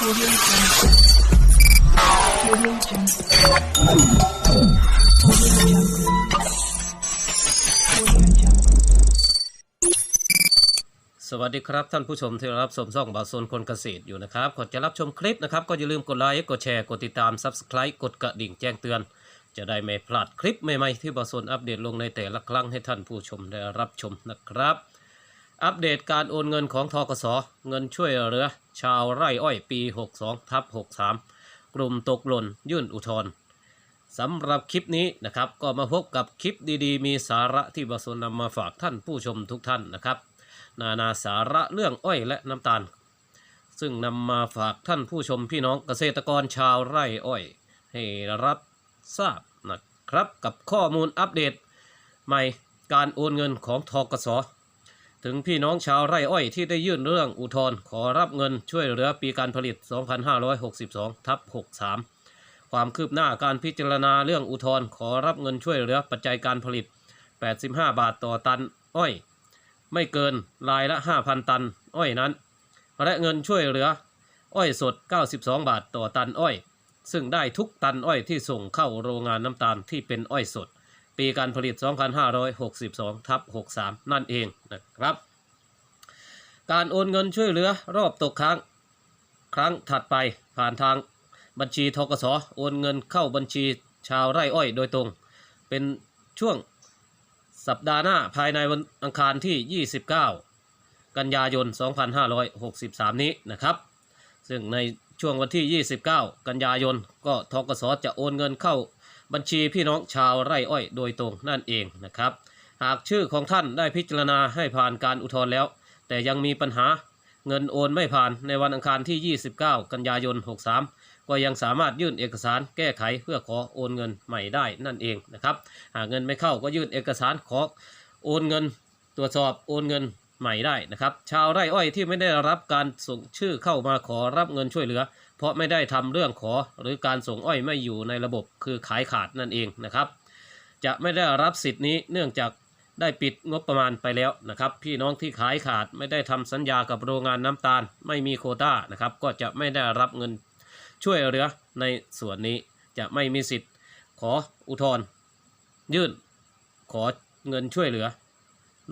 Audio Jungle. Audio Jungle. Audio Jungle. Audio Jungle. สวัสดีครับท่านผู้ชมที่รับชมช่องบาโซนคนเกษตรอยู่นะครับก่อนจะรับชมคลิปนะครับ ก็อย่าลืมกดไลค์กดแชร์กดติดตาม Subscribe กดกระดิ่งแจ้งเตือน จะได้ไม่พลาดคลิปใหม่ๆที่บาโซนอัปเดตลงในแต่ละครั้งให้ท่านผู้ชมได้รับชมนะครับ อัปเดตการโอนเงินของทกส เงินช่วยเหลือ ชาวไร่อ้อยปี 62ทับ63 กลุ่มตกหล่นยื่นอุทธรณ์สำหรับคลิปนี้นะครับ ก็มาพบกับคลิปดีๆ มีสาระที่บาโซนนำมาฝากท่านผู้ชมทุกท่านนะครับ นานาสาระเรื่องอ้อยและน้ำตาล ซึ่งนำมาฝากท่านผู้ชมพี่น้องเกษตรกรชาวไร่อ้อย ให้รับทราบนะครับกับข้อมูลอัปเดต ใหม่การโอนเงินของทกส ถึงพี่น้องชาวไร่อ้อยที่ได้ยื่นเรื่องอุทธรณ์ขอรับเงินช่วยเหลือปีการผลิต 2562 ทับ 63 ความคืบหน้าการพิจารณาเรื่องอุทธรณ์ขอรับเงินช่วยเหลือปัจจัยการผลิต 85 บาทต่อตันอ้อย ไม่เกินรายละ 5,000 ตันอ้อยนั้น และเงินช่วยเหลืออ้อยสด 92 บาทต่อตันอ้อย ซึ่งได้ทุกตันอ้อยที่ส่งเข้าโรงงานน้ำตาลที่เป็นอ้อยสด ปีการผลิต 2562 ทับ 63 นั่นเองนะครับ การโอนเงินช่วยเหลือรอบตกค้าง ครั้งถัดไปผ่านทางบัญชีทกสโอนเงินเข้าบัญชีชาวไร่อ้อยโดยตรง เป็นช่วงสัปดาห์หน้าภายในวันอังคารที่ 29 กันยายน 2563 นี้นะครับ ซึ่งในช่วงวันที่ 29 กันยายน ก็ทกสจะโอนเงินเข้า บัญชีพี่น้องชาวไร่อ้อยโดยตรงนั่นเองนะครับ หากชื่อของท่านได้พิจารณาให้ผ่านการอุทธรณ์แล้ว แต่ยังมีปัญหาเงินโอนไม่ผ่านในวันอังคารที่ 29 กันยายน 63 ก็ยังสามารถยื่นเอกสารแก้ไขเพื่อขอโอนเงินใหม่ได้นั่นเองนะครับ หากเงินไม่เข้าก็ยื่นเอกสารขอโอนเงิน ตรวจสอบโอนเงินใหม่ได้นะครับ ชาวไร่อ้อยที่ไม่ได้รับการส่งชื่อเข้ามาขอรับเงินช่วยเหลือ เพราะไม่ได้ทำเรื่องขอหรือการส่งอ้อยไม่อยู่ในระบบคือขายขาดนั่นเองนะครับ จะไม่ได้รับสิทธิ์นี้เนื่องจากได้ปิดงบประมาณไปแล้วนะครับ พี่น้องที่ขายขาดไม่ได้ทำสัญญากับโรงงานน้ำตาล ไม่มีโคต้านะครับ ก็จะไม่ได้รับเงินช่วยเหลือในส่วนนี้จะไม่มีสิทธิ์ขออุทธรณ์ยื่นขอเงินช่วยเหลือ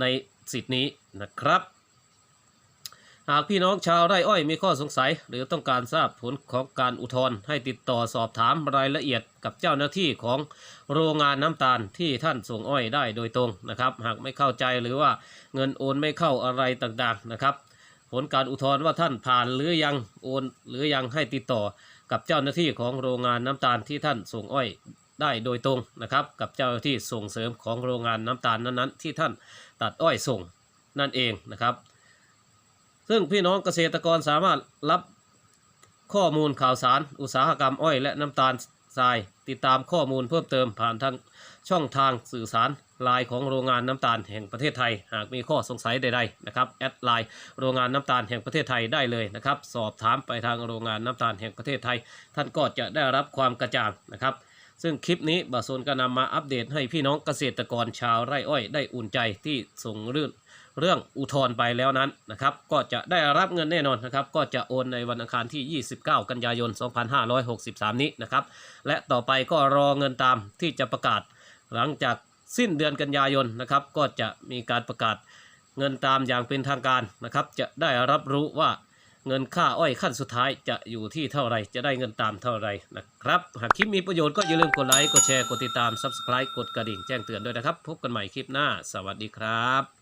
ในสิทธินี้นะครับ หากพี่น้องชาวไร่อ้อยมีข้อสงสัย หรือต้องการทราบผลของการอุทธรณ์ให้ติดต่อสอบถามรายละเอียดกับเจ้าหน้าที่ของโรงงานน้ำตาลที่ท่านส่งอ้อยได้โดยตรงนะครับ หากไม่เข้าใจหรือว่าเงินโอนไม่เข้าอะไรต่างๆนะครับ ผลการอุทธรณ์ว่าท่านผ่านหรือยังโอนหรือยังให้ติดต่อกับเจ้าหน้าที่ของโรงงานน้ำตาลที่ท่านส่งอ้อยได้โดยตรงนะครับ กับเจ้าหน้าที่ส่งเสริมของโรงงานน้ำตาลนั้นๆ ที่ท่านตัดอ้อยส่งนั่นเองนะครับ ซึ่งพี่น้องเกษตรกรสามารถรับข้อมูลข่าวสาร อุตสาหกรรมอ้อยและน้ำตาลทราย ติดตามข้อมูลเพิ่มเติมผ่านทางช่องทางสื่อสารไลน์ของโรงงานน้ำตาลแห่งประเทศไทย หากมีข้อสงสัยใดๆนะครับแอดไลน์โรงงานน้ำตาลแห่งประเทศไทยได้เลยนะครับ สอบถามไปทางโรงงานน้ำตาลแห่งประเทศไทย ท่านก็จะได้รับความกระจ่างนะครับ ซึ่งคลิปนี้บาโซนก็นำมาอัปเดตให้พี่น้องเกษตรกรชาวไร่อ้อยได้อุ่นใจที่ส่งเรื่องเรื่องอุทธรณ์ไปแล้วนั้นนะครับ ก็จะได้รับเงินแน่นอนนะครับ ก็จะโอนในวันอังคารที่ 29 กันยายน 2563 นี้นะครับ และต่อไปก็รอเงินตามที่จะประกาศ หลังจากสิ้นเดือนกันยายนนะครับ ก็จะมีการประกาศเงินตามอย่างเป็นทางการนะครับ จะได้รับรู้ว่า เงินค่าอ้อยขั้นสุดท้ายจะอยู่ที่เท่าไรจะได้เงินตามเท่าไรนะครับ หากคลิปมีประโยชน์ก็อย่าลืมกดไลค์ กดแชร์ กดติดตาม Subscribe กดกระดิ่งแจ้งเตือนด้วยนะครับ พบกันใหม่คลิปหน้า สวัสดีครับ